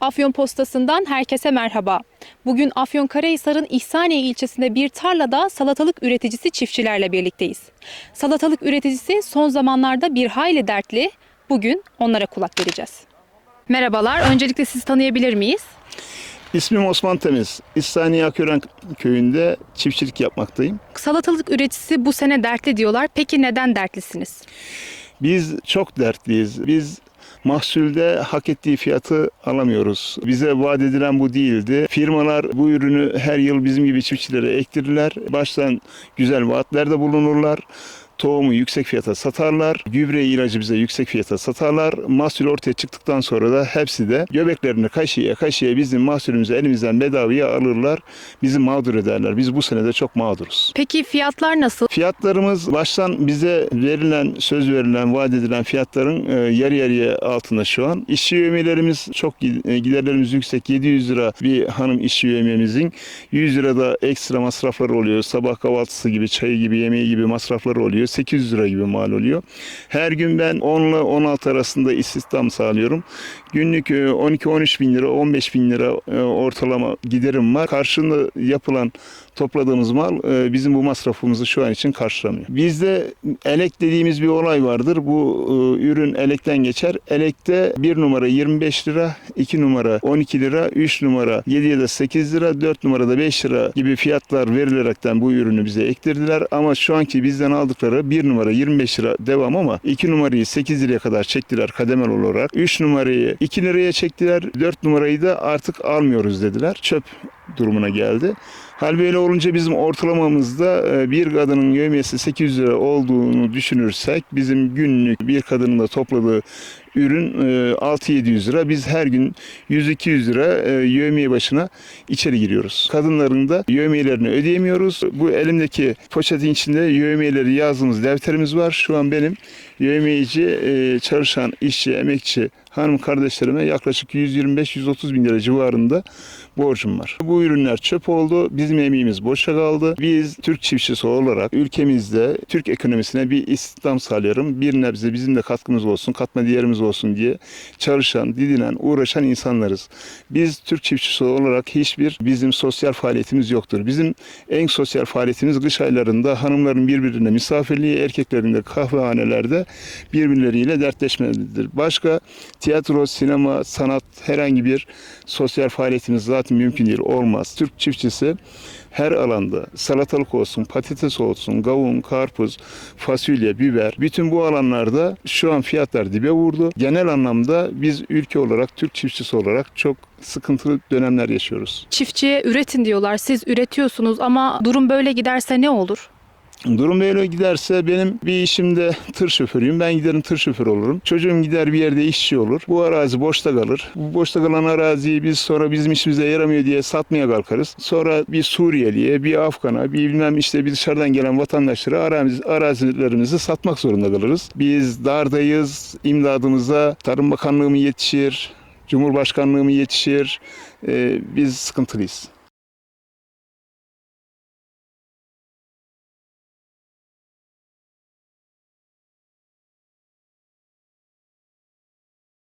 Afyon Postası'ndan herkese merhaba. Bugün Afyonkarahisar'ın İhsaniye ilçesinde bir tarlada salatalık üreticisi çiftçilerle birlikteyiz. Salatalık üreticisi son zamanlarda bir hayli dertli. Bugün onlara kulak vereceğiz. Merhabalar, öncelikle sizi tanıyabilir miyiz? İsmim Osman Temiz. İhsaniye Akören köyünde çiftçilik yapmaktayım. Salatalık üreticisi bu sene dertli diyorlar. Peki neden dertlisiniz? Biz çok dertliyiz. Biz mahsulde hak ettiği fiyatı alamıyoruz. Bize vaat edilen bu değildi. Firmalar bu ürünü her yıl bizim gibi çiftçilere ektirirler. Baştan güzel vaatlerde bulunurlar. Tohumu yüksek fiyata satarlar. Gübre ilacı bize yüksek fiyata satarlar. Mahsul ortaya çıktıktan sonra da hepsi de göbeklerini kaşıya kaşıya bizim mahsulümüzü elimizden bedavaya alırlar. Bizi mağdur ederler. Biz bu sene de çok mağduruz. Peki fiyatlar nasıl? Fiyatlarımız baştan bize verilen, söz verilen, vaat edilen fiyatların e, yarı yarıya altında şu an. İşçi yövmelerimiz çok e, giderlerimiz yüksek. 700 lira bir hanım işçi yövmemizin. 100 lira da ekstra masrafları oluyor. Sabah kahvaltısı gibi, çayı gibi, yemeği gibi masrafları oluyor. 800 lira gibi mal oluyor. Her gün ben 10 ile 16 arasında istihdam sağlıyorum. Günlük e, 12-13 bin lira, 15 bin lira e, ortalama giderim var. Karşında yapılan topladığımız mal e, bizim bu masrafımızı şu an için karşılamıyor. Bizde elek dediğimiz bir olay vardır. Bu e, ürün elekten geçer. Elekte 1 numara 25 lira, 2 numara 12 lira, 3 numara 7 ya da 8 lira, 4 numarada 5 lira gibi fiyatlar verilerekten bu ürünü bize ektirdiler. Ama şu anki bizden aldıkları 1 numara 25 lira devam ama 2 numarayı 8 liraya kadar çektiler kademel olarak. 3 numarayı 2 liraya çektiler. 4 numarayı da artık almıyoruz dediler. Çöp durumuna geldi. Hal böyle olunca bizim ortalamamızda e, bir kadının yövmiyesi 800 lira olduğunu düşünürsek bizim günlük bir kadının da topladığı ürün e, 6-700 lira. Biz her gün 100-200 lira e, yövmiye başına içeri giriyoruz. Kadınların da yövmiyelerini ödeyemiyoruz. Bu elimdeki poşetin içinde yövmiyeleri yazdığımız defterimiz var. Şu an benim yövmiyeci e, çalışan işçi, emekçi hanım kardeşlerime yaklaşık 125-130 bin lira civarında borcum var. Bu ürünler çöp oldu. Bizim emeğimiz boşa kaldı. Biz Türk çiftçisi olarak ülkemizde Türk ekonomisine bir istihdam sağlayalım. Bir nebze bizim de katkımız olsun, katma değerimiz olsun diye çalışan, didinen, uğraşan insanlarız. Biz Türk çiftçisi olarak hiçbir bizim sosyal faaliyetimiz yoktur. Bizim en sosyal faaliyetimiz kış aylarında hanımların birbirine misafirliği, erkeklerin de kahvehanelerde birbirleriyle dertleşmelidir. Başka tiyatro, sinema, sanat herhangi bir sosyal faaliyetimiz zaten mümkün değil, olmaz. Türk çiftçisi her alanda salatalık olsun, patates olsun, kavun, karpuz, fasulye, biber bütün bu alanlarda şu an fiyatlar dibe vurdu. Genel anlamda biz ülke olarak, Türk çiftçisi olarak çok sıkıntılı dönemler yaşıyoruz. Çiftçiye üretin diyorlar. Siz üretiyorsunuz ama durum böyle giderse ne olur? Durum böyle giderse benim bir işimde tır şoförüyüm. Ben giderim tır şoförü olurum. Çocuğum gider bir yerde işçi olur. Bu arazi boşta kalır. Bu boşta kalan araziyi biz sonra bizim işimize yaramıyor diye satmaya kalkarız. Sonra bir Suriyeliye, bir Afgan'a, bir bilmem işte bir dışarıdan gelen vatandaşlara arazi, arazilerimizi satmak zorunda kalırız. Biz dardayız. İmdadımıza Tarım Bakanlığı mı yetişir? Cumhurbaşkanlığı mı yetişir? Ee, biz sıkıntılıyız.